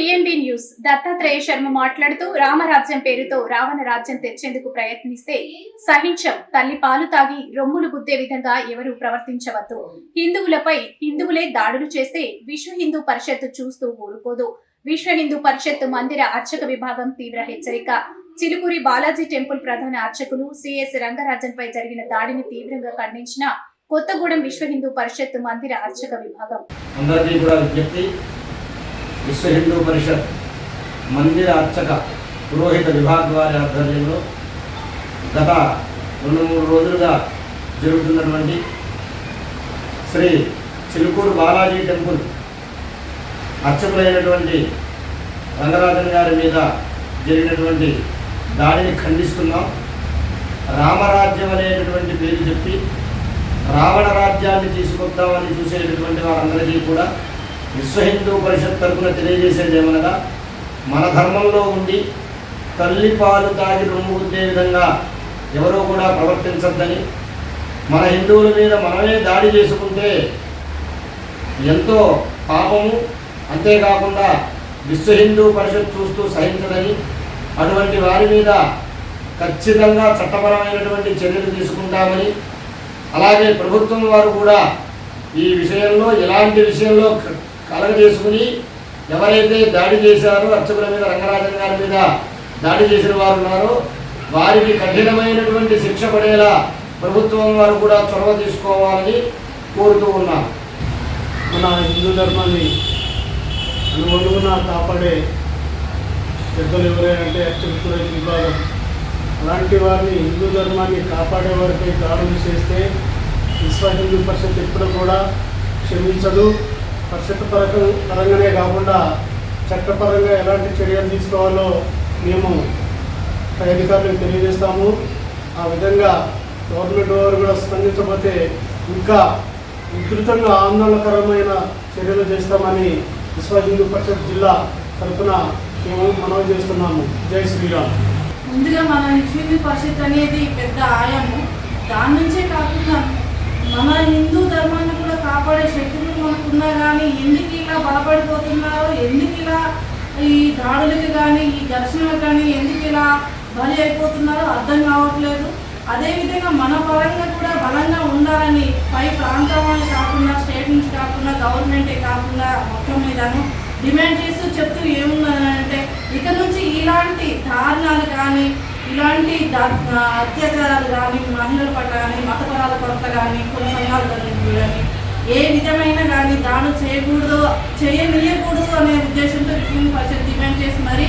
News Dattatreya Sharma మాట్లాడుతూ రామరాజ్యం పేరుతో రావణ రాజ్యం తెచ్చేందుకు ప్రయత్నిస్తే సహించం. తల్లి పాలు తాగి రొమ్ములు గుద్దే విధంగా ఎవరు ప్రవర్తించవద్దు. హిందువులపై హిందువులే దాడులు చేస్తే విశ్వ హిందూ పరిషత్తు చూస్తూ ఊరుకోదు. విశ్వ హిందూ పరిషత్తు మందిర అర్చక విభాగం తీవ్ర హెచ్చరిక. చిలుకూరి బాలాజీ టెంపుల్ ప్రధాన అర్చకులు సిఎస్ రంగరాజన్పై జరిగిన దాడిని తీవ్రంగా ఖండించిన కొత్తగూడెం విశ్వ హిందూ పరిషత్ మందిర అర్చక విభాగం. అందరికీ కూడా విజ్ఞప్తి విశ్వ హిందూ పరిషత్ మందిర అర్చక పురోహిత విభాగం వారి ఆధ్వర్యంలో గత రెండు మూడు రోజులుగా జరుగుతున్నటువంటి శ్రీ చిలుకూరు బాలాజీ టెంపుల్ అర్చకులైనటువంటి రంగరాజన్ గారి మీద జరిగినటువంటి దాడిని ఖండిస్తున్నాం. రామరాజ్యం అనేటటువంటి పేరు చెప్పి రావణ రాజ్యాన్ని తీసుకొద్దామని చూసేటటువంటి వారందరికీ కూడా విశ్వ హిందూ పరిషత్ తరపున తెలియజేసేది ఏమనగా మన ధర్మంలో ఉండి తల్లి పాలు తాగి రొమ్ము గుద్దే విధంగా ఎవరో కూడా ప్రవర్తించద్దని మన హిందువుల మీద మనమే దాడి చేసుకుంటే ఎంతో పాపము అంతేకాకుండా విశ్వ హిందూ పరిషత్ చూస్తూ సహించదని అటువంటి వారి మీద ఖచ్చితంగా చట్టపరమైనటువంటి చర్యలు తీసుకుంటామని అలాగే ప్రభుత్వం వారు కూడా ఈ విషయంలో ఎలాంటి విషయంలో కలగ చేసుకుని ఎవరైతే దాడి చేశారో అర్చకుల మీద రంగరాజన్ గారి మీద దాడి చేసిన వారు ఉన్నారో వారికి కఠినమైనటువంటి శిక్ష పడేలా ప్రభుత్వం వారు కూడా చొరవ తీసుకోవాలని కోరుతూ ఉన్నారు మన హిందూ ధర్మాన్ని అనుగుణంగా కాపాడే పెద్దలు ఎవరైనా అర్చకుల విభాగం. అలాంటి వారిని హిందూ ధర్మాన్ని కాపాడే వారిపై దాడులు చేస్తే విశ్వ హిందూ పరిషత్ ఎప్పుడు కూడా క్షమించదు. పరిషత్ పరకం పరంగానే కాకుండా చట్టపరంగా ఎలాంటి చర్యలు తీసుకోవాలో మేము పై అధికారులకు తెలియజేస్తాము. ఆ విధంగా గవర్నమెంట్ వారు కూడా స్పందించకపోతే ఇంకా ఉధృతంగా ఆందోళనకరమైన చర్యలు చేస్తామని విశ్వ హిందూ పరిషత్ జిల్లా తరఫున మేము మనవి చేస్తున్నాము. జై శ్రీరామ్. ముందుగా మన హిందూ పరిషత్ అనేది పెద్ద ఆయాము. దాని నుంచే కాకుండా మన హిందూ ధర్మాన్ని కూడా కాపాడే ఉన్నా కానీ ఎందుకు ఇలా బలపడిపోతున్నారో ఎందుకు ఇలా ఈ దాడులకి కానీ ఈ ఘర్షణలకు కానీ ఎందుకు ఇలా బలి అయిపోతున్నారో అర్థం కావట్లేదు. అదేవిధంగా మన పరంగా కూడా బలంగా ఉండాలని పై ప్రాంతాలను కాకుండా స్టేట్ నుంచి కాకుండా గవర్నమెంటే కాకుండా మొత్తం మీదను డిమాండ్ చేస్తూ చెప్తూ ఏమున్నదంటే ఇక నుంచి ఇలాంటి దారుణాలు కానీ ఇలాంటి అత్యాచారాలు కానీ మహిళల పట్ల కానీ మతపరాల పట్ల కానీ కుల సంఘాల గురించి కానీ ఏ విధమైన కానీ దాడులు చేయకూడదు చేయనీయకూడదు అనే ఉద్దేశంతో విష్ణు పరిషత్ డిమాండ్ చేసి మరి